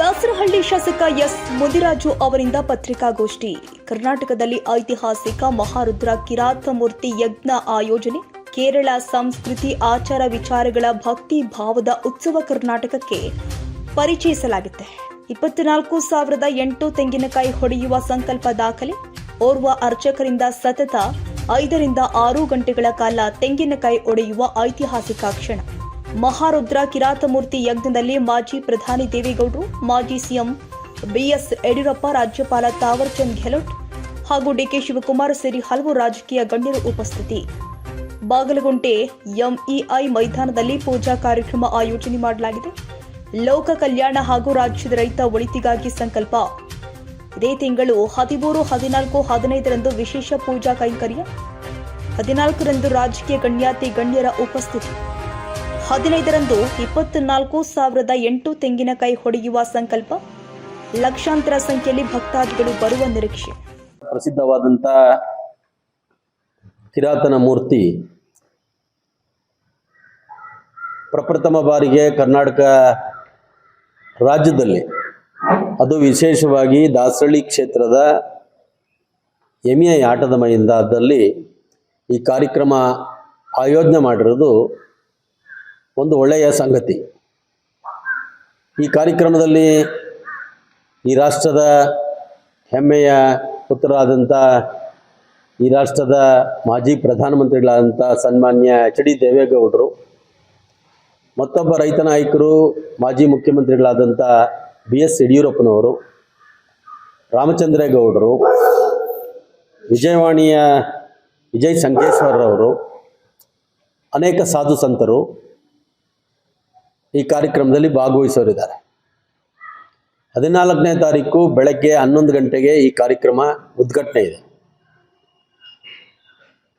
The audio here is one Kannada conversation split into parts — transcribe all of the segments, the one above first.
ದಾಸರಹಳ್ಳಿ ಶಾಸಕ ಎಸ್. ಮುದಿರಾಜು ಅವರಿಂದ ಪತ್ರಿಕಾಗೋಷ್ಠಿ. ಕರ್ನಾಟಕದಲ್ಲಿ ಐತಿಹಾಸಿಕ ಮಹಾರುದ್ರ ಕಿರಾತಮೂರ್ತಿ ಯಜ್ಞ ಆಯೋಜನೆ, ಕೇರಳ ಸಂಸ್ಕೃತಿ ಆಚಾರ ವಿಚಾರಗಳ ಭಕ್ತಿ ಭಾವದ ಉತ್ಸವ ಕರ್ನಾಟಕಕ್ಕೆ ಪರಿಚಯಿಸಲಾಗುತ್ತೆ. ಇಪ್ಪತ್ನಾಲ್ಕು ಸಾವಿರದ ಎಂಟು ತೆಂಗಿನಕಾಯಿ ಹೊಡೆಯುವ ಸಂಕಲ್ಪ ದಾಖಲೆ, ಓರ್ವ ಅರ್ಚಕರಿಂದ ಸತತ ಐದರಿಂದ ಆರು ಗಂಟೆಗಳ ಕಾಲ ತೆಂಗಿನಕಾಯಿ ಒಡೆಯುವ ಐತಿಹಾಸಿಕ ಕ್ಷಣ. ಮಹಾರುದ್ರ ಕಿರಾತಮೂರ್ತಿ ಯಜ್ಞದಲ್ಲಿ ಮಾಜಿ ಪ್ರಧಾನಿ ದೇವೇಗೌಡರು, ಮಾಜಿ ಸಿಎಂ ಬಿಎಸ್ ಯಡಿಯೂರಪ್ಪ, ರಾಜ್ಯಪಾಲ ತಾವರ್ಚಂದ್ ಗೆಹ್ಲೋಟ್ ಹಾಗೂ ಡಿಕೆ ಶಿವಕುಮಾರ್ ಸೇರಿ ಹಲವು ರಾಜಕೀಯ ಗಣ್ಯರು ಉಪಸ್ಥಿತಿ. ಬಾಗಲಗುಂಟೆ ಎಂಇಐ ಮೈದಾನದಲ್ಲಿ ಪೂಜಾ ಕಾರ್ಯಕ್ರಮ ಆಯೋಜನೆ ಮಾಡಲಾಗಿದೆ. ಲೋಕ ಕಲ್ಯಾಣ ಹಾಗೂ ರಾಜ್ಯದ ರೈತ ಒಳಿತಿಗಾಗಿ ಸಂಕಲ್ಪ. ಇದೇ ತಿಂಗಳು ಹದಿಮೂರು, ಹದಿನಾಲ್ಕು, ಹದಿನೈದರಂದು ವಿಶೇಷ ಪೂಜಾ ಕೈಂಕರ್ಯ. ಹದಿನಾಲ್ಕರಂದು ರಾಜಕೀಯ ಗಣ್ಯಾತಿ ಗಣ್ಯರ ಉಪಸ್ಥಿತಿ. ಹದಿನೈದರಂದು ಇಪ್ಪತ್ನಾಲ್ಕು ಸಾವಿರದ ಎಂಟು ತೆಂಗಿನಕಾಯಿ ಹೊಡೆಯುವ ಸಂಕಲ್ಪ. ಲಕ್ಷಾಂತರ ಸಂಖ್ಯೆಯಲ್ಲಿ ಭಕ್ತಾದಿಗಳು ಬರುವ ನಿರೀಕ್ಷೆ. ಪ್ರಸಿದ್ಧವಾದಂಥ ಕಿರಾತನ ಮೂರ್ತಿ ಪ್ರಪ್ರಥಮ ಬಾರಿಗೆ ಕರ್ನಾಟಕ ರಾಜ್ಯದಲ್ಲಿ, ಅದು ವಿಶೇಷವಾಗಿ ದಾಸರಳ್ಳಿ ಕ್ಷೇತ್ರದ ಎಮಿಐ ಆಟದ ಮೈದಾನದಲ್ಲಿ ಈ ಕಾರ್ಯಕ್ರಮ ಆಯೋಜನೆ ಮಾಡಿರೋದು ಒಂದು ಒಳ್ಳೆಯ ಸಂಗತಿ. ಈ ಕಾರ್ಯಕ್ರಮದಲ್ಲಿ ಈ ರಾಷ್ಟ್ರದ ಹೆಮ್ಮೆಯ ಪುತ್ರರಾದಂಥ, ಈ ರಾಷ್ಟ್ರದ ಮಾಜಿ ಪ್ರಧಾನಮಂತ್ರಿಗಳಾದಂಥ ಸನ್ಮಾನ್ಯ ಎಚ್ ಡಿ ದೇವೇಗೌಡರು, ಮತ್ತೊಬ್ಬ ರೈತ ನಾಯಕರು, ಮಾಜಿ ಮುಖ್ಯಮಂತ್ರಿಗಳಾದಂಥ ಬಿ ಎಸ್ ಯಡಿಯೂರಪ್ಪನವರು, ರಾಮಚಂದ್ರೇಗೌಡರು, ವಿಜಯವಾಣಿಯ ವಿಜಯ್ ಸಂಕೇಶ್ವರರವರು, ಅನೇಕ ಸಾಧು ಸಂತರು ಈ ಕಾರ್ಯಕ್ರಮದಲ್ಲಿ ಭಾಗವಹಿಸೋರಿದ್ದಾರೆ. ಹದಿನಾಲ್ಕನೇ ತಾರೀಕು ಬೆಳಗ್ಗೆ ಹನ್ನೊಂದು ಗಂಟೆಗೆ ಈ ಕಾರ್ಯಕ್ರಮ ಉದ್ಘಾಟನೆ ಇದೆ.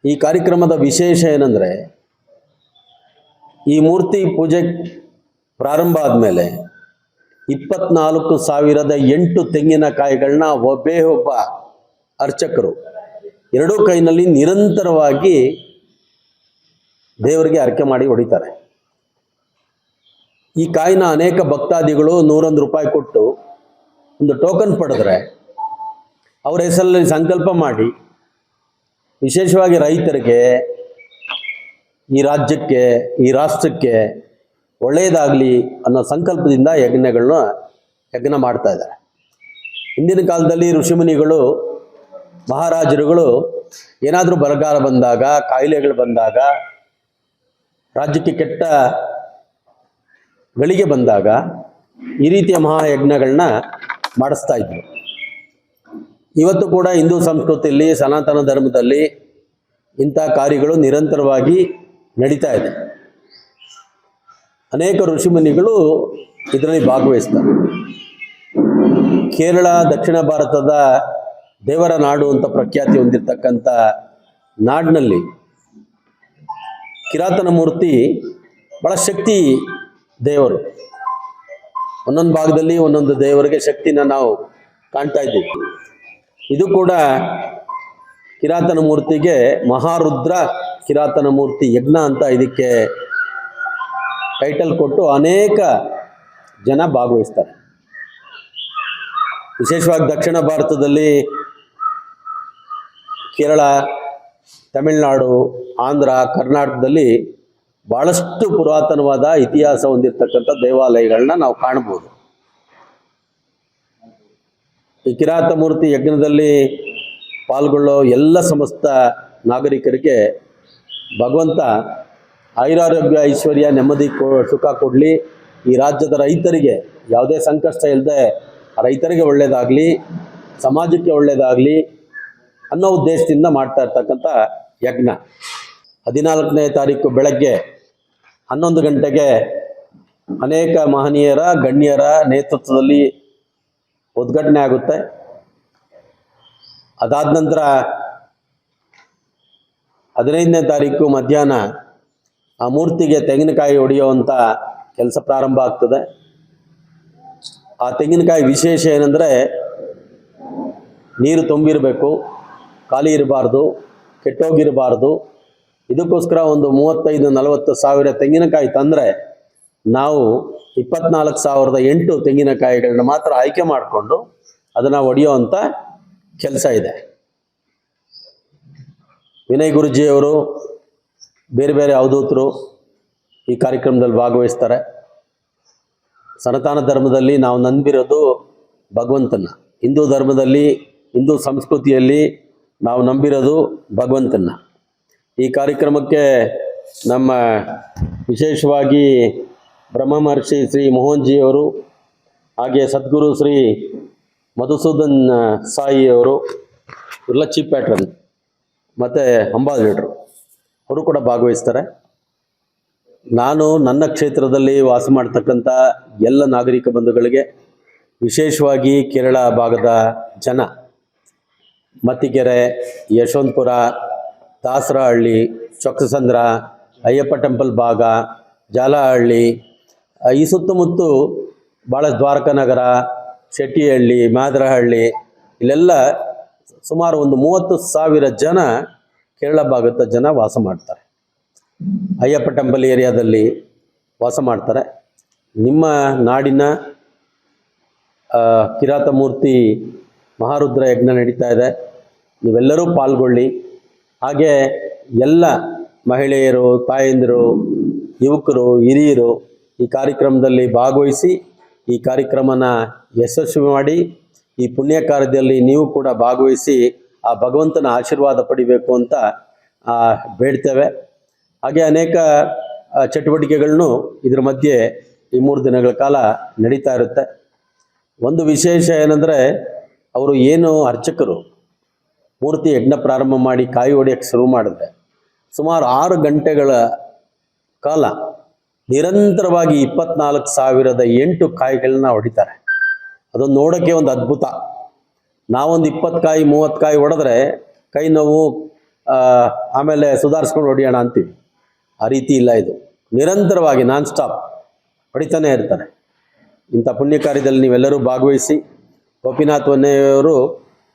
ಈ ಕಾರ್ಯಕ್ರಮದ ವಿಶೇಷ ಏನಂದರೆ, ಈ ಮೂರ್ತಿ ಪೂಜೆ ಪ್ರಾರಂಭ ಆದಮೇಲೆ ಇಪ್ಪತ್ನಾಲ್ಕು ಸಾವಿರದ ಎಂಟು ತೆಂಗಿನಕಾಯಿಗಳನ್ನ ಒಬ್ಬೇ ಒಬ್ಬ ಅರ್ಚಕರು ಎರಡೂ ಕೈನಲ್ಲಿ ನಿರಂತರವಾಗಿ ದೇವರಿಗೆ ಅರ್ಕೆ ಮಾಡಿ ಹೊಡಿತಾರೆ. ಈ ಕಾಯಿನ ಅನೇಕ ಭಕ್ತಾದಿಗಳು ನೂರೊಂದು ರೂಪಾಯಿ ಕೊಟ್ಟು ಒಂದು ಟೋಕನ್ ಪಡೆದ್ರೆ ಅವರ ಹೆಸರಲ್ಲಿ ಸಂಕಲ್ಪ ಮಾಡಿ, ವಿಶೇಷವಾಗಿ ರೈತರಿಗೆ, ಈ ರಾಜ್ಯಕ್ಕೆ, ಈ ರಾಷ್ಟ್ರಕ್ಕೆ ಒಳ್ಳೆಯದಾಗಲಿ ಅನ್ನೋ ಸಂಕಲ್ಪದಿಂದ ಯಜ್ಞಗಳನ್ನ ಯಜ್ಞ ಮಾಡ್ತಾ ಇದ್ದಾರೆ. ಹಿಂದಿನ ಕಾಲದಲ್ಲಿ ಋಷಿಮುನಿಗಳು, ಮಹಾರಾಜರುಗಳು ಏನಾದರೂ ಬರಗಾಲ ಬಂದಾಗ, ಕಾಯಿಲೆಗಳು ಬಂದಾಗ ರಾಜ್ಯಕ್ಕೆ ಕೆಟ್ಟ ಗಳಿಗೆ ಬಂದಾಗ ಈ ರೀತಿಯ ಮಹಾಯಜ್ಞಗಳನ್ನ ಮಾಡಿಸ್ತಾ ಇದ್ರು ಇವತ್ತು ಕೂಡ ಹಿಂದೂ ಸಂಸ್ಕೃತಿಯಲ್ಲಿ, ಸನಾತನ ಧರ್ಮದಲ್ಲಿ ಇಂಥ ಕಾರ್ಯಗಳು ನಿರಂತರವಾಗಿ ನಡೀತಾ ಇದೆ. ಅನೇಕ ಋಷಿಮುನಿಗಳು ಇದರಲ್ಲಿ ಭಾಗವಹಿಸ್ತಾರೆ. ಕೇರಳ, ದಕ್ಷಿಣ ಭಾರತದ ದೇವರ ನಾಡು ಅಂತ ಪ್ರಖ್ಯಾತಿ ಹೊಂದಿರತಕ್ಕಂಥ ನಾಡಿನಲ್ಲಿ ಕಿರಾತನ ಮೂರ್ತಿ ಬಹಳ ಶಕ್ತಿ ದೇವರು. ಒಂದೊಂದು ಭಾಗದಲ್ಲಿ ಒಂದೊಂದು ದೇವರಿಗೆ ಶಕ್ತಿನ ನಾವು ಕಾಣ್ತಾ ಇದ್ದೀವಿ. ಇದು ಕೂಡ ಕಿರಾತನ ಮೂರ್ತಿಗೆ ಮಹಾರುದ್ರ ಕಿರಾತನ ಮೂರ್ತಿ ಯಜ್ಞ ಅಂತ ಇದಕ್ಕೆ ಟೈಟಲ್ ಕೊಟ್ಟು ಅನೇಕ ಜನ ಭಾಗವಹಿಸ್ತಾರೆ. ವಿಶೇಷವಾಗಿ ದಕ್ಷಿಣ ಭಾರತದಲ್ಲಿ ಕೇರಳ, ತಮಿಳುನಾಡು, ಆಂಧ್ರ, ಕರ್ನಾಟಕದಲ್ಲಿ ಭಾಳಷ್ಟು ಪುರಾತನವಾದ ಇತಿಹಾಸ ಹೊಂದಿರತಕ್ಕಂಥ ದೇವಾಲಯಗಳನ್ನ ನಾವು ಕಾಣ್ಬೋದು. ಈ ಕಿರಾತಮೂರ್ತಿ ಯಜ್ಞದಲ್ಲಿ ಪಾಲ್ಗೊಳ್ಳೋ ಎಲ್ಲ ಸಮಸ್ತ ನಾಗರಿಕರಿಗೆ ಭಗವಂತ ಐರಾರೋಗ್ಯ ಐಶ್ವರ್ಯ ನೆಮ್ಮದಿ ಕೊ, ಸುಖ ಕೊಡಲಿ. ಈ ರಾಜ್ಯದ ರೈತರಿಗೆ ಯಾವುದೇ ಸಂಕಷ್ಟ ಇಲ್ಲದೆ ರೈತರಿಗೆ ಒಳ್ಳೆಯದಾಗಲಿ ಸಮಾಜಕ್ಕೆ ಒಳ್ಳೆಯದಾಗಲಿ ಅನ್ನೋ ಉದ್ದೇಶದಿಂದ ಮಾಡ್ತಾ ಇರ್ತಕ್ಕಂಥ ಯಜ್ಞ. ಹದಿನಾಲ್ಕನೇ ತಾರೀಕು ಬೆಳಗ್ಗೆ ಹನ್ನೊಂದು ಗಂಟೆಗೆ ಅನೇಕ ಮಹನೀಯರ, ಗಣ್ಯರ ನೇತೃತ್ವದಲ್ಲಿ ಉದ್ಘಾಟನೆ ಆಗುತ್ತೆ. ಅದಾದ ನಂತರ ಹದಿನೈದನೇ ತಾರೀಕು ಮಧ್ಯಾಹ್ನ ಆ ಮೂರ್ತಿಗೆ ತೆಂಗಿನಕಾಯಿ ಹೊಡೆಯುವಂಥ ಕೆಲಸ ಪ್ರಾರಂಭ ಆಗ್ತದೆ. ಆ ತೆಂಗಿನಕಾಯಿ ವಿಶೇಷ ಏನಂದರೆ ನೀರು ತುಂಬಿರಬೇಕು, ಖಾಲಿ ಇರಬಾರ್ದು, ಕೆಟ್ಟೋಗಿರಬಾರ್ದು. ಇದಕ್ಕೋಸ್ಕರ ಒಂದು ಮೂವತ್ತೈದು, ನಲವತ್ತು ಸಾವಿರ ತೆಂಗಿನಕಾಯಿ ತಂದರೆ ನಾವು ಇಪ್ಪತ್ನಾಲ್ಕು ಸಾವಿರದ ಎಂಟು ತೆಂಗಿನಕಾಯಿಗಳನ್ನ ಮಾತ್ರ ಆಯ್ಕೆ ಮಾಡಿಕೊಂಡು ಅದನ್ನು ಹೊಡೆಯುವಂಥ ಕೆಲಸ ಇದೆ. ವಿನಯ್ ಗುರುಜಿಯವರು, ಬೇರೆ ಬೇರೆ ಅವಧೂತರು ಈ ಕಾರ್ಯಕ್ರಮದಲ್ಲಿ ಭಾಗವಹಿಸ್ತಾರೆ. ಸನಾತನ ಧರ್ಮದಲ್ಲಿ ನಾವು ನಂಬಿರೋದು ಭಗವಂತನ. ಹಿಂದೂ ಧರ್ಮದಲ್ಲಿ, ಹಿಂದೂ ಸಂಸ್ಕೃತಿಯಲ್ಲಿ ನಾವು ನಂಬಿರೋದು ಭಗವಂತನ. ಈ ಕಾರ್ಯಕ್ರಮಕ್ಕೆ ನಮ್ಮ ವಿಶೇಷವಾಗಿ ಬ್ರಹ್ಮ ಮಹರ್ಷಿ ಶ್ರೀ ಮೋಹನ್ಜಿಯವರು ಹಾಗೆ ಸದ್ಗುರು ಶ್ರೀ ಮಧುಸೂದನ್ ಸಾಯಿಯವರು ಇವರೆಲ್ಲ ಚೀಫ್ ಪ್ಯಾಟ್ರನ್ ಮತ್ತು ಅಂಬಾಸಿಡರು ಅವರು ಕೂಡ ಭಾಗವಹಿಸ್ತಾರೆ. ನಾನು ನನ್ನ ಕ್ಷೇತ್ರದಲ್ಲಿ ವಾಸ ಮಾಡ್ತಕ್ಕಂಥ ಎಲ್ಲ ನಾಗರಿಕ ಬಂಧುಗಳಿಗೆ ವಿಶೇಷವಾಗಿ ಕೇರಳ ಭಾಗದ ಜನ ಮತ್ತಿಕೆರೆ ಯಶವಂತಪುರ ದಾಸರಹಳ್ಳಿ, ಚೊಕ್ಕಸಂದ್ರ, ಅಯ್ಯಪ್ಪ ಟೆಂಪಲ್ ಭಾಗ, ಜಾಲಹಳ್ಳಿ ಈ ಸುತ್ತಮುತ್ತ ಭಾಳ ದ್ವಾರಕನಗರ ಶೆಟ್ಟಿಹಳ್ಳಿ, ಮಾದರಹಳ್ಳಿ, ಇಲ್ಲೆಲ್ಲ ಸುಮಾರು ಒಂದು ಮೂವತ್ತು ಸಾವಿರ ಜನ ಕೇರಳ ಭಾಗದ ಜನ ವಾಸ ಮಾಡ್ತಾರೆ. ಅಯ್ಯಪ್ಪ ಟೆಂಪಲ್ ಏರಿಯಾದಲ್ಲಿ ವಾಸ ಮಾಡ್ತಾರೆ. ನಿಮ್ಮ ನಾಡಿನ ಕಿರಾತಮೂರ್ತಿ ಕಿರಾತ ಮೂರ್ತಿ ಮಹಾರುದ್ರ ಯಜ್ಞ ನಡೀತಾ ಇದೆ. ನೀವೆಲ್ಲರೂ ಪಾಲ್ಗೊಳ್ಳಿ. ಹಾಗೆ ಎಲ್ಲ ಮಹಿಳೆಯರು, ತಾಯಂದಿರು, ಯುವಕರು, ಹಿರಿಯರು ಈ ಕಾರ್ಯಕ್ರಮದಲ್ಲಿ ಭಾಗವಹಿಸಿ ಈ ಕಾರ್ಯಕ್ರಮನ ಯಶಸ್ವಿ ಮಾಡಿ ಈ ಪುಣ್ಯ ಕಾರ್ಯದಲ್ಲಿ ನೀವು ಕೂಡ ಭಾಗವಹಿಸಿ ಆ ಭಗವಂತನ ಆಶೀರ್ವಾದ ಪಡಿಬೇಕು ಅಂತ ಬೇಡ್ತೇವೆ. ಹಾಗೆ ಅನೇಕ ಚಟುವಟಿಕೆಗಳನ್ನು ಇದ್ರ ಮಧ್ಯೆ ಈ ಮೂರು ದಿನಗಳ ಕಾಲ ನಡೀತಾ ಇರುತ್ತೆ. ಒಂದು ವಿಶೇಷ ಏನಂದರೆ, ಅವರು ಏನು ಅರ್ಚಕರು ಮೂರ್ತಿ ಯಜ್ಞ ಪ್ರಾರಂಭ ಮಾಡಿ ಕಾಯಿ ಹೊಡೆಯೋಕ್ಕೆ ಶುರು ಮಾಡಿದ್ರೆ ಸುಮಾರು ಆರು ಗಂಟೆಗಳ ಕಾಲ ನಿರಂತರವಾಗಿ ಇಪ್ಪತ್ನಾಲ್ಕು ಸಾವಿರದ ಎಂಟು ಕಾಯಿಗಳನ್ನ ಹೊಡಿತಾರೆ. ಅದನ್ನು ನೋಡೋಕ್ಕೆ ಒಂದು ಅದ್ಭುತ. ನಾವೊಂದು ಇಪ್ಪತ್ತು ಕಾಯಿ, ಮೂವತ್ತು ಕಾಯಿ ಹೊಡೆದ್ರೆ ಕೈ ನೋವು ಆಮೇಲೆ ಸುಧಾರಿಸ್ಕೊಂಡು ಹೊಡಿಯೋಣ ಅಂತೀವಿ. ಆ ರೀತಿ ಇಲ್ಲ ಇದು. ನಿರಂತರವಾಗಿ ನಾನ್ ಸ್ಟಾಪ್ ಹೊಡಿತಾನೆ ಇರ್ತಾರೆ. ಇಂಥ ಪುಣ್ಯ ಕಾರ್ಯದಲ್ಲಿ ನೀವೆಲ್ಲರೂ ಭಾಗವಹಿಸಿ, ಗೋಪಿನಾಥ್ ವನ್ನೆಯವರು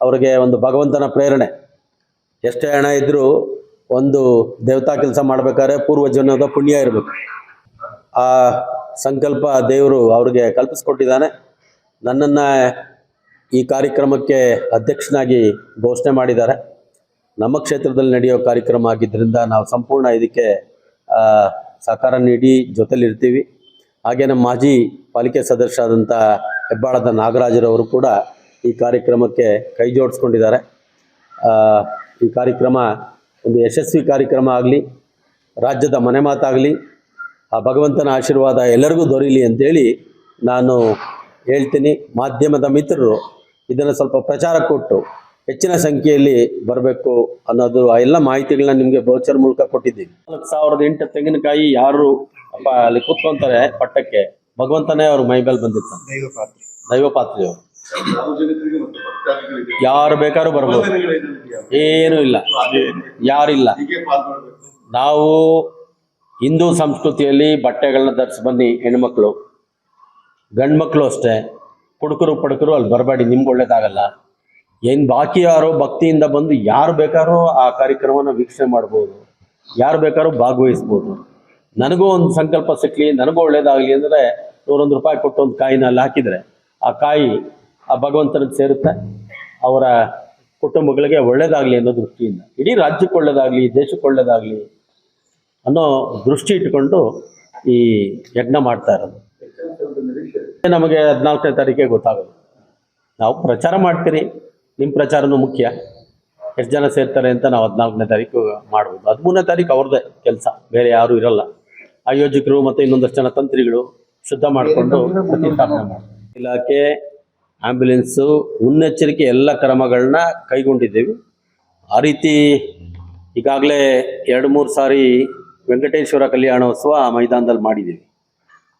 ಅವರಿಗೆ ಒಂದು ಭಗವಂತನ ಪ್ರೇರಣೆ. ಎಷ್ಟೇ ಹಣ ಇದ್ದರೂ ಒಂದು ದೇವತಾ ಕೆಲಸ ಮಾಡ್ಬೇಕಾದ್ರೆ ಪೂರ್ವಜನ್ಮದ ಪುಣ್ಯ ಇರಬೇಕು. ಆ ಸಂಕಲ್ಪ ದೇವರು ಅವ್ರಿಗೆ ಕಲ್ಪಿಸ್ಕೊಟ್ಟಿದ್ದಾನೆ. ನನ್ನನ್ನು ಈ ಕಾರ್ಯಕ್ರಮಕ್ಕೆ ಅಧ್ಯಕ್ಷನಾಗಿ ಘೋಷಣೆ ಮಾಡಿದ್ದಾರೆ. ನಮ್ಮ ಕ್ಷೇತ್ರದಲ್ಲಿ ನಡೆಯೋ ಕಾರ್ಯಕ್ರಮ ಆಗಿದ್ದರಿಂದ ನಾವು ಸಂಪೂರ್ಣ ಇದಕ್ಕೆ ಸಹಕಾರ ನೀಡಿ ಜೊತೆಲಿರ್ತೀವಿ. ಹಾಗೆ ನಮ್ಮ ಮಾಜಿ ಪಾಲಿಕೆ ಸದಸ್ಯರಾದಂಥ ಹೆಬ್ಬಾಳದ ನಾಗರಾಜರವರು ಕೂಡ ಈ ಕಾರ್ಯಕ್ರಮಕ್ಕೆ ಕೈ ಜೋಡಿಸ್ಕೊಂಡಿದ್ದಾರೆ. ಆ, ಈ ಕಾರ್ಯಕ್ರಮ ಒಂದು ಯಶಸ್ವಿ ಕಾರ್ಯಕ್ರಮ ಆಗಲಿ ರಾಜ್ಯದ ಮನೆ ಮಾತಾಗಲಿ ಆ ಭಗವಂತನ ಆಶೀರ್ವಾದ ಎಲ್ಲರಿಗೂ ದೊರೀಲಿ ಅಂತೇಳಿ ನಾನು ಹೇಳ್ತೀನಿ. ಮಾಧ್ಯಮದ ಮಿತ್ರರು ಇದನ್ನು ಸ್ವಲ್ಪ ಪ್ರಚಾರ ಕೊಟ್ಟು ಹೆಚ್ಚಿನ ಸಂಖ್ಯೆಯಲ್ಲಿ ಬರಬೇಕು ಅನ್ನೋದು ಆ ಎಲ್ಲ ಮಾಹಿತಿಗಳನ್ನ ನಿಮಗೆ ಬೋಚರ್ ಮೂಲಕ ಕೊಟ್ಟಿದ್ದೀವಿ ನಾಲ್ಕು ಸಾವಿರದ ಎಂಟು ತೆಂಗಿನಕಾಯಿ ಯಾರು ಅಪ್ಪ ಅಲ್ಲಿ ಕೂತ್ಕೊಂತಾರೆ ಪಟ್ಟಕ್ಕೆ ಭಗವಂತನೇ ಅವ್ರ ಮೈ ಮೇಲೆ ದೈವ ಪಾತ್ರಿ. ದೈವ ಪಾತ್ರೆಯವರು. ಯಾರು ಬೇಕಾದ್ರೂ ಬರ್ಬೋದು. ಏನೂ ಇಲ್ಲ. ಯಾರಿಲ್ಲ ನಾವು ಹಿಂದೂ ಸಂಸ್ಕೃತಿಯಲ್ಲಿ ಬಟ್ಟೆಗಳನ್ನ ಧರಿಸಿ ಬನ್ನಿ ಹೆಣ್ಮಕ್ಳು. ಗಂಡು ಮಕ್ಕಳು ಅಷ್ಟೇ. ಕುಡುಕರು ಪಡುಕರು ಅಲ್ಲಿ ಬರಬೇಡಿ ನಿಮ್ಗೆ ಒಳ್ಳೇದಾಗಲ್ಲ. ಏನು ಬಾಕಿ ಯಾರೋ ಭಕ್ತಿಯಿಂದ ಬಂದು ಯಾರು ಬೇಕಾದ್ರೂ ಆ ಕಾರ್ಯಕ್ರಮನ ವೀಕ್ಷಣೆ ಮಾಡ್ಬೋದು. ಯಾರು ಬೇಕಾದ್ರೂ ಭಾಗವಹಿಸ್ಬೋದು. ನನಗೂ ಒಂದು ಸಂಕಲ್ಪ ಸಿಕ್ಕಲಿ ನನಗೂ ಒಳ್ಳೇದಾಗಲಿ ಅಂದರೆ ನೂರೊಂದು ರೂಪಾಯಿ ಕೊಟ್ಟು ಒಂದು ಕಾಯಿನ ಅಲ್ಲಿ ಹಾಕಿದರೆ ಆ ಕಾಯಿ ಆ ಭಗವಂತನಿಗೆ ಸೇರುತ್ತೆ. ಅವರ ಕುಟುಂಬಗಳಿಗೆ ಒಳ್ಳೇದಾಗಲಿ ಅನ್ನೋ ದೃಷ್ಟಿಯಿಂದ ಇಡೀ ರಾಜ್ಯಕ್ಕೆ ಒಳ್ಳೇದಾಗಲಿ ದೇಶಕ್ಕೆ ಒಳ್ಳೇದಾಗಲಿ ಅನ್ನೋ ದೃಷ್ಟಿ ಇಟ್ಕೊಂಡು ಈ ಯಜ್ಞ ಮಾಡ್ತಾ ಇರೋದು. ನಮಗೆ ಹದಿನಾಲ್ಕನೇ ತಾರೀಕಿಗೆ ಗೊತ್ತಾಗೋದು. ನಾವು ಪ್ರಚಾರ ಮಾಡ್ತೀರಿ. ನಿಮ್ಮ ಪ್ರಚಾರನೂ ಮುಖ್ಯ. ಎಷ್ಟು ಜನ ಸೇರ್ತಾರೆ ಅಂತ ನಾವು ಹದಿನಾಲ್ಕನೇ ತಾರೀಕು ಮಾಡ್ಬೋದು. ಹದಿಮೂರನೇ ತಾರೀಕು ಅವ್ರದ್ದೇ ಕೆಲಸ. ಬೇರೆ ಯಾರೂ ಇರಲ್ಲ. ಆಯೋಜಕರು ಮತ್ತು ಇನ್ನೊಂದಷ್ಟು ಜನ ತಂತ್ರಿಗಳು ಶುದ್ಧ ಮಾಡಿಕೊಂಡು ಪ್ರತಿಷ್ಠಾಪನೆ ಮಾಡ್ತಾರೆ. ಇಲಾಖೆ ಆ್ಯಂಬುಲೆನ್ಸು ಮುನ್ನೆಚ್ಚರಿಕೆ ಎಲ್ಲ ಕ್ರಮಗಳನ್ನ ಕೈಗೊಂಡಿದ್ದೀವಿ. ಆ ರೀತಿ ಈಗಾಗಲೇ ಎರಡು ಮೂರು ಸಾರಿ ವೆಂಕಟೇಶ್ವರ ಕಲ್ಯಾಣೋತ್ಸವ ಮೈದಾನದಲ್ಲಿ ಮಾಡಿದ್ದೀವಿ.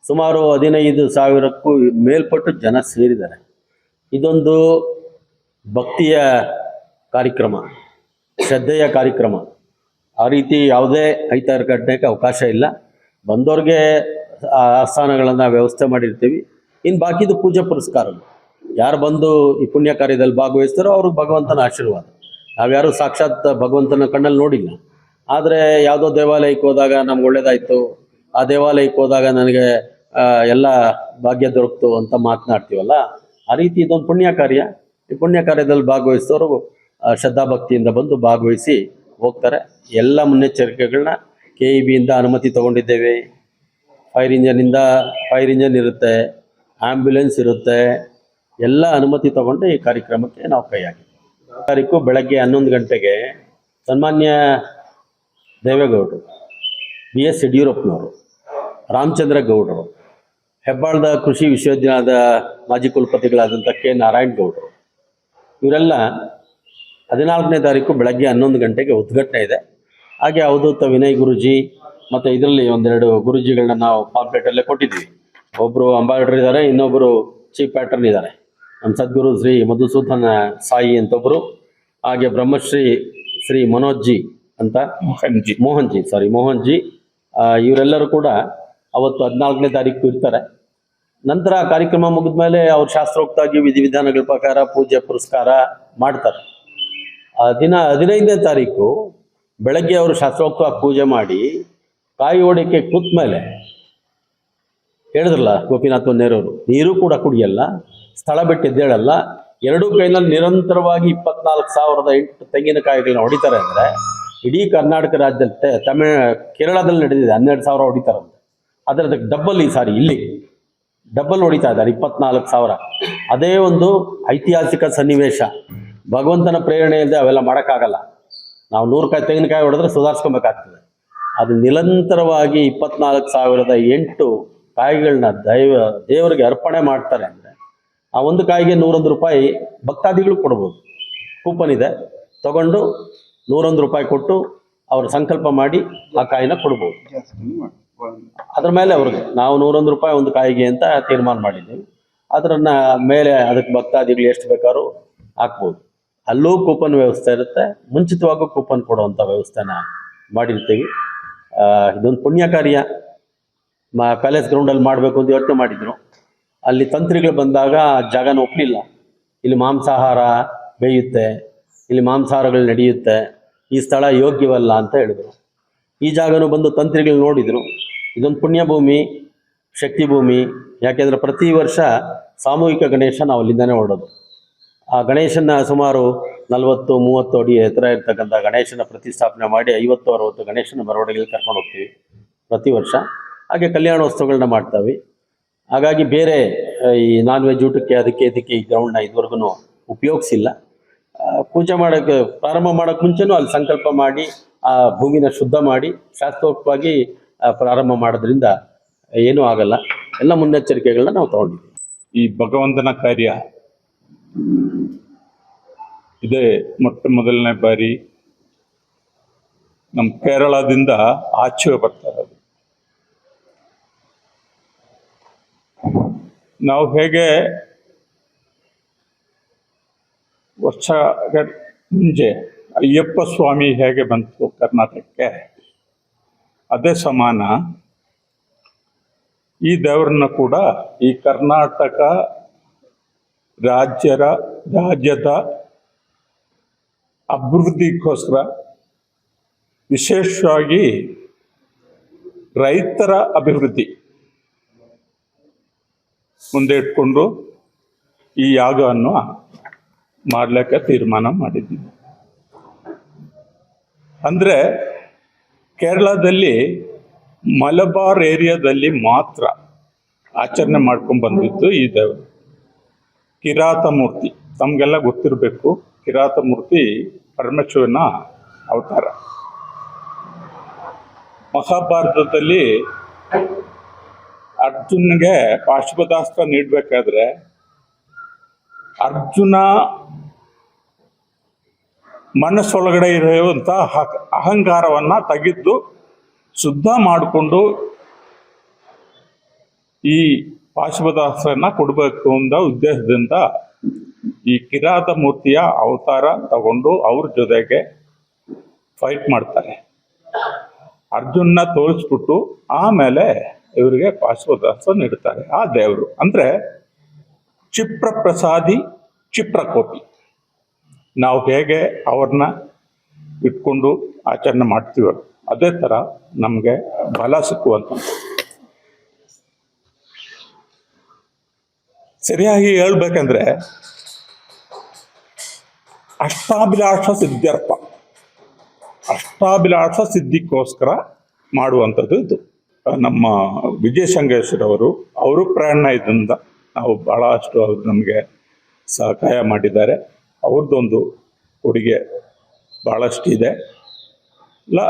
ಸುಮಾರು ಹದಿನೈದು ಸಾವಿರಕ್ಕೂ ಮೇಲ್ಪಟ್ಟು ಜನ ಸೇರಿದ್ದಾರೆ. ಇದೊಂದು ಭಕ್ತಿಯ ಕಾರ್ಯಕ್ರಮ, ಶ್ರದ್ಧೆಯ ಕಾರ್ಯಕ್ರಮ. ಆ ರೀತಿ ಯಾವುದೇ ಐತಾರು ಘಟನೆಗೆ ಅವಕಾಶ ಇಲ್ಲ. ಬಂದವ್ರಿಗೆ ಆಸ್ಥಾನಗಳನ್ನು ವ್ಯವಸ್ಥೆ ಮಾಡಿರ್ತೀವಿ. ಇನ್ನು ಬಾಕಿದು ಪೂಜೆ ಪುರಸ್ಕಾರಗಳು. ಯಾರು ಬಂದು ಈ ಪುಣ್ಯ ಕಾರ್ಯದಲ್ಲಿ ಭಾಗವಹಿಸ್ತಾರೋ ಅವ್ರಿಗೆ ಭಗವಂತನ ಆಶೀರ್ವಾದ. ನಾವ್ಯಾರು ಸಾಕ್ಷಾತ್ ಭಗವಂತನ ಕಣ್ಣಲ್ಲಿ ನೋಡಿಲ್ಲ. ಆದರೆ ಯಾವುದೋ ದೇವಾಲಯಕ್ಕೆ ಹೋದಾಗ ನಮ್ಗೆ ಒಳ್ಳೇದಾಯಿತು. ಆ ದೇವಾಲಯಕ್ಕೆ ಹೋದಾಗ ನನಗೆ ಎಲ್ಲ ಭಾಗ್ಯ ದೊರಕ್ತು ಅಂತ ಮಾತನಾಡ್ತೀವಲ್ಲ? ಆ ರೀತಿ ಇದೊಂದು ಪುಣ್ಯ ಕಾರ್ಯ ಈ ಪುಣ್ಯ ಕಾರ್ಯದಲ್ಲಿ ಭಾಗವಹಿಸಿದವರು ಶ್ರದ್ಧಾ ಶ್ರದ್ಧಾಭಕ್ತಿಯಿಂದ ಬಂದು ಭಾಗವಹಿಸಿ ಹೋಗ್ತಾರೆ. ಎಲ್ಲ ಮುನ್ನೆಚ್ಚರಿಕೆಗಳನ್ನ ಕೆ ಇ ಬಿಯಿಂದ ಅನುಮತಿ ತಗೊಂಡಿದ್ದೇವೆ. ಫೈರ್ ಇಂಜನಿಂದ ಫೈರ್ ಇಂಜನ್ ಇರುತ್ತೆ. ಆ್ಯಂಬ್ಯುಲೆನ್ಸ್ ಇರುತ್ತೆ. ಎಲ್ಲ ಅನುಮತಿ ತಗೊಂಡು ಈ ಕಾರ್ಯಕ್ರಮಕ್ಕೆ ನಾವು ಕೈ ಹಾಕಿದ್ದೀವಿ ತಾರೀಕು ಬೆಳಗ್ಗೆ ಹನ್ನೊಂದು ಗಂಟೆಗೆ ಸನ್ಮಾನ್ಯ ದೇವೇಗೌಡರು, ಬಿ ಎಸ್ ಯಡಿಯೂರಪ್ಪನವರು, ರಾಮಚಂದ್ರ ಗೌಡರು, ಹೆಬ್ಬಾಳದ ಕೃಷಿ ವಿಶ್ವವಿದ್ಯಾಲಯದ ಮಾಜಿ ಕುಲಪತಿಗಳಾದಂಥ ಕೆ ನಾರಾಯಣ ಗೌಡರು, ಇವರೆಲ್ಲ ಹದಿನಾಲ್ಕನೇ ತಾರೀಕು ಬೆಳಗ್ಗೆ ಹನ್ನೊಂದು ಗಂಟೆಗೆ ಉದ್ಘಾಟನೆ ಇದೆ. ಹಾಗೆ ಅವಧೂತ ವಿನಯ್ ಗುರುಜಿ ಮತ್ತು ಇದರಲ್ಲಿ ಒಂದೆರಡು ಗುರುಜಿಗಳನ್ನ ನಾವು ಪಾಂಪ್ಲೆಟಲ್ಲೇ ಕೊಟ್ಟಿದ್ದೀವಿ. ಒಬ್ಬರು ಅಂಬಾಸಿಡರ್ ಇದ್ದಾರೆ ಇನ್ನೊಬ್ಬರು ಚೀಫ್ ಪ್ಯಾಟರ್ನ್ ಇದ್ದಾರೆ. ನಮ್ಮ ಸದ್ಗುರು ಶ್ರೀ ಮಧುಸೂದನ ಸಾಯಿ ಅಂತ ಒಬ್ಬರು ಹಾಗೆ ಬ್ರಹ್ಮಶ್ರೀ ಶ್ರೀ ಮನೋಜ್ಜಿ ಅಂತ. ಮೋಹನ್ಜಿ. ಮೋಹನ್ಜಿ ಸಾರಿ ಮೋಹನ್ಜಿ. ಇವರೆಲ್ಲರೂ ಕೂಡ ಅವತ್ತು ಹದಿನಾಲ್ಕನೇ ತಾರೀಕು ಇರ್ತಾರೆ. ನಂತರ ಕಾರ್ಯಕ್ರಮ ಮುಗಿದ ಮೇಲೆ ಅವ್ರು ಶಾಸ್ತ್ರೋಕ್ತವಾಗಿ ವಿಧಿವಿಧಾನಗಳ ಪ್ರಕಾರ ಪೂಜೆ ಪುರಸ್ಕಾರ ಮಾಡ್ತಾರೆ. ಆ ದಿನ ಹದಿನೈದನೇ ತಾರೀಕು ಬೆಳಗ್ಗೆ ಅವರು ಶಾಸ್ತ್ರೋಕ್ತವಾಗಿ ಪೂಜೆ ಮಾಡಿ ಕಾಯಿ ಹೊಡಿಕೆ ಕೂತ ಮೇಲೆ ಹೇಳಿದ್ರಲ್ಲ ಗೋಪಿನಾಥ್ ನೆಹರೂರು ನೀರು ಕೂಡ ಕುಡಿಯಲ್ಲ, ಸ್ಥಳ ಬಿಟ್ಟು ಎದ್ದೇಳಲ್ಲ ಎರಡೂ ಕೈನಲ್ಲಿ ನಿರಂತರವಾಗಿ ಇಪ್ಪತ್ನಾಲ್ಕು ಸಾವಿರದ ಎಂಟು ತೆಂಗಿನಕಾಯಿಗಳನ್ನ ಹೊಡಿತಾರೆ ಅಂದರೆ, ಇಡೀ ಕರ್ನಾಟಕ ರಾಜ್ಯದಲ್ಲಿ, ತಮಿಳ್, ಕೇರಳದಲ್ಲಿ ನಡೆದಿದೆ, ಹನ್ನೆರಡು ಸಾವಿರ ಹೊಡಿತಾರಂತೆ. ಅದರ ಡಬ್ಬಲ್ ಈ ಸಾರಿ, ಇಲ್ಲಿ. ಡಬ್ಬಲ್ ಹೊಡಿತಾ ಇದ್ದಾರೆ, ಇಪ್ಪತ್ನಾಲ್ಕು ಸಾವಿರ. ಅದೇ ಒಂದು ಐತಿಹಾಸಿಕ ಸನ್ನಿವೇಶ. ಭಗವಂತನ ಪ್ರೇರಣೆ ಪ್ರೇರಣೆಯಿಂದ ಅವೆಲ್ಲ ಮಾಡೋಕ್ಕಾಗಲ್ಲ. ನಾವು ನೂರು ಕಾಯಿ ತೆಂಗಿನಕಾಯಿ ಹೊಡೆದ್ರೆ ಸುಧಾರಿಸ್ಕೊಬೇಕಾಗ್ತದೆ. ಅದು ನಿರಂತರವಾಗಿ ಇಪ್ಪತ್ನಾಲ್ಕು ಸಾವಿರದ ಎಂಟು ಕಾಯಿಗಳನ್ನ ದೈವ, ದೇವರಿಗೆ ಅರ್ಪಣೆ ಮಾಡ್ತಾರೆ ಅಂದರೆ ಆ ಒಂದು ಕಾಯಿಗೆ ನೂರೊಂದು ರೂಪಾಯಿ ಭಕ್ತಾದಿಗಳು ಕೊಡ್ಬೋದು. ಕೂಪನ್ ಇದೆ. ತಗೊಂಡು ನೂರೊಂದು ರೂಪಾಯಿ ಕೊಟ್ಟು ಅವರು ಸಂಕಲ್ಪ ಮಾಡಿ ಆ ಕಾಯಿನ ಕೊಡ್ಬೋದು. ಅದ್ರ ಮೇಲೆ ಅವ್ರಿಗೆ ನಾವು ನೂರೊಂದು ರೂಪಾಯಿ ಒಂದು ಕಾಯಿಗೆ ಅಂತ ತೀರ್ಮಾನ ಮಾಡಿದ್ದೀವಿ. ಅದರನ್ನ ಮೇಲೆ ಅದಕ್ಕೆ ಭಕ್ತಾದಿಗಳು ಎಷ್ಟು ಬೇಕಾದ್ರೂ ಹಾಕ್ಬೋದು. ಅಲ್ಲೂ ಕೂಪನ್ ವ್ಯವಸ್ಥೆ ಇರುತ್ತೆ. ಮುಂಚಿತವಾಗೂ ಕೂಪನ್ ಕೊಡುವಂಥ ವ್ಯವಸ್ಥೆನ ಮಾಡಿರ್ತೀವಿ. ಇದೊಂದು ಪುಣ್ಯ ಕಾರ್ಯ ಮ ಪ್ಯಾಲೇಸ್ ಗ್ರೌಂಡಲ್ಲಿ ಮಾಡಬೇಕು ಅಂತ ಯೋಚನೆ ಮಾಡಿದ್ರು. ಅಲ್ಲಿ ತಂತ್ರಿಗಳು ಬಂದಾಗ ಜಾಗನ ಒಪ್ಪಲಿಲ್ಲ ಇಲ್ಲಿ ಮಾಂಸಾಹಾರ ಬೇಯುತ್ತೆ, ಇಲ್ಲಿ ಮಾಂಸಾಹಾರಗಳು ನಡೆಯುತ್ತೆ, ಈ ಸ್ಥಳ ಯೋಗ್ಯವಲ್ಲ ಅಂತ ಹೇಳಿದ್ರು. ಈ ಜಾಗನೂ ಬಂದು ತಂತ್ರಿಗಳು ನೋಡಿದರು. ಇದೊಂದು ಪುಣ್ಯಭೂಮಿ ಶಕ್ತಿ ಭೂಮಿ ಯಾಕೆಂದರೆ ಪ್ರತಿ ವರ್ಷ ಸಾಮೂಹಿಕ ಗಣೇಶ ನಾವು ಅಲ್ಲಿಂದನೇ ಹೊರಡೋದು. ಆ ಗಣೇಶನ ಸುಮಾರು ನಲವತ್ತು, ಮೂವತ್ತು ಅಡಿ ಎತ್ತರ ಇರ್ತಕ್ಕಂಥ ಗಣೇಶನ ಪ್ರತಿಷ್ಠಾಪನೆ ಮಾಡಿ ಐವತ್ತು, ಅರವತ್ತು ಗಣೇಶನ ಮೆರವಣಿಗೆಯಲ್ಲಿ ಕರ್ಕೊಂಡು ಹೋಗ್ತೀವಿ ಪ್ರತಿ ವರ್ಷ. ಹಾಗೆ ಕಲ್ಯಾಣೋತ್ಸವಗಳನ್ನ ಮಾಡ್ತಾವೆ. ಹಾಗಾಗಿ ಬೇರೆ ಈ ನಾನ್ ವೆಜ್ ಊಟಕ್ಕೆ, ಅದಕ್ಕೆ ಇದಕ್ಕೆ ಈ ಗ್ರೌಂಡ್ನ ಇದುವರೆಗೂ ಉಪಯೋಗಿಸಿಲ್ಲ. ಪೂಜೆ ಮಾಡೋಕ್ಕೆ, ಪ್ರಾರಂಭ ಮಾಡೋಕ್ಕೆ ಮುಂಚೆನೂ ಅಲ್ಲಿ ಸಂಕಲ್ಪ ಮಾಡಿ, ಆ ಭೂಮಿನ ಶುದ್ಧ ಮಾಡಿ, ಶಾಸ್ತ್ರೋಕ್ತವಾಗಿ ಪ್ರಾರಂಭ ಮಾಡೋದ್ರಿಂದ ಏನೂ ಆಗಲ್ಲ. ಎಲ್ಲ ಮುನ್ನೆಚ್ಚರಿಕೆಗಳನ್ನ ನಾವು ತಗೊಂಡಿದ್ದೀವಿ. ಈ ಭಗವಂತನ ಕಾರ್ಯ ಇದೇ ಮೊಟ್ಟ ಮೊದಲನೇ ಬಾರಿ ನಮ್ಮ ಕೇರಳದಿಂದ ಆಚೆ ಬರ್ತಾರೆ ನಾವು ಹೇಗೆ ವರ್ಷ ಮುಂಚೆ ಅಯ್ಯಪ್ಪ ಸ್ವಾಮಿ ಹೇಗೆ ಬಂತು ಕರ್ನಾಟಕಕ್ಕೆ? ಅದೇ ಸಮಾನ. ಈ ದೇವರನ್ನ ಕೂಡ ಈ ಕರ್ನಾಟಕ ರಾಜ್ಯರ ರಾಜ್ಯದ ಅಭಿವೃದ್ಧಿಗೋಸ್ಕರ ವಿಶೇಷವಾಗಿ ರೈತರ ಅಭಿವೃದ್ಧಿ ಮುಂದೆ ಇಟ್ಕೊಂಡು ಈ ಯಾಗವನ್ನು ಮಾಡಲಿಕ್ಕೆ ತೀರ್ಮಾನ ಮಾಡಿದ್ವಿ ಅಂದರೆ ಕೇರಳದಲ್ಲಿ ಮಲಬಾರ್ ಏರಿಯಾದಲ್ಲಿ ಮಾತ್ರ ಆಚರಣೆ ಮಾಡ್ಕೊಂಡು ಬಂದಿದ್ದು ಈ ದೇವ. ಕಿರಾತ ಮೂರ್ತಿ ತಮಗೆಲ್ಲ ಗೊತ್ತಿರಬೇಕು ಕಿರಾತ ಮೂರ್ತಿ ಪರಮೇಶ್ವರನ ಅವತಾರ. ಮಹಾಭಾರತದಲ್ಲಿ ಅರ್ಜುನ್ಗೆ ಪಾಶುಪತಾಸ್ತ್ರ ನೀಡಬೇಕಾದ್ರೆ ಅರ್ಜುನ ಮನಸ್ಸೊಳಗಡೆ ಇರುವಂಥ ಹ- ಅಹಂಕಾರವನ್ನ ತೆಗೆದು ಶುದ್ಧ ಮಾಡಿಕೊಂಡು ಈ ಪಾಶುಪತಾಸ್ತ್ರನ ಕೊಡಬೇಕು ಅಂತ ಉದ್ದೇಶದಿಂದ ಈ ಕಿರಾತ ಮೂರ್ತಿಯ ಅವತಾರ ತಗೊಂಡು ಅವ್ರ ಜೊತೆಗೆ ಫೈಟ್ ಮಾಡ್ತಾರೆ. ಅರ್ಜುನ್ನ ತೋರಿಸ್ಬಿಟ್ಟು ಆಮೇಲೆ ಇವರಿಗೆ ಪಾರ್ಶ್ವದಾಸ ನೀಡುತ್ತಾರೆ. ಆ ದೇವರು ಅಂದ್ರೆ ಕ್ಷಿಪ್ರ ಪ್ರಸಾದಿ ಕ್ಷಿಪ್ರಕೋಪಿ. ನಾವು ಹೇಗೆ ಅವ್ರನ್ನ ಇಟ್ಕೊಂಡು ಆಚರಣೆ ಮಾಡ್ತೀವೋ ಅದೇ ಥರ ನಮಗೆ ಬಲ ಸಿಕ್ಕುವಂಥ ಸರಿಯಾಗಿ ಹೇಳ್ಬೇಕಂದ್ರೆ ಅಷ್ಟಾಭಿಲಾಷ ಸಿದ್ಧಾರ್ಥ ಅಷ್ಟಾಭಿಲಾಷ ಸಿದ್ಧಿಗೋಸ್ಕರ ಮಾಡುವಂಥದ್ದು ಇದು. ನಮ್ಮ ವಿಜಯ ಸಂಗೇಶ್ವರವರು ಅವರು ಪ್ರೇರಣೆಯಿಂದ ನಾವು ಭಾಳಷ್ಟು ಅವರು ನಮಗೆ ಸಹಾಯ ಮಾಡಿದ್ದಾರೆ. ಅವ್ರದ್ದೊಂದು ಕೊಡುಗೆ ಭಾಳಷ್ಟು ಇದೆ. ಇಲ್ಲ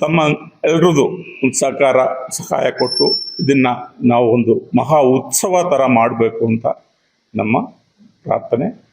ತಮ್ಮ ಎಲ್ರದ್ದು ಒಂದು ಸಹಕಾರ ಸಹಾಯ ಕೊಟ್ಟು ಇದನ್ನು ನಾವು ಒಂದು ಮಹಾ ಉತ್ಸವ ಥರ ಮಾಡಬೇಕು ಅಂತ ನಮ್ಮ ಪ್ರಾರ್ಥನೆ.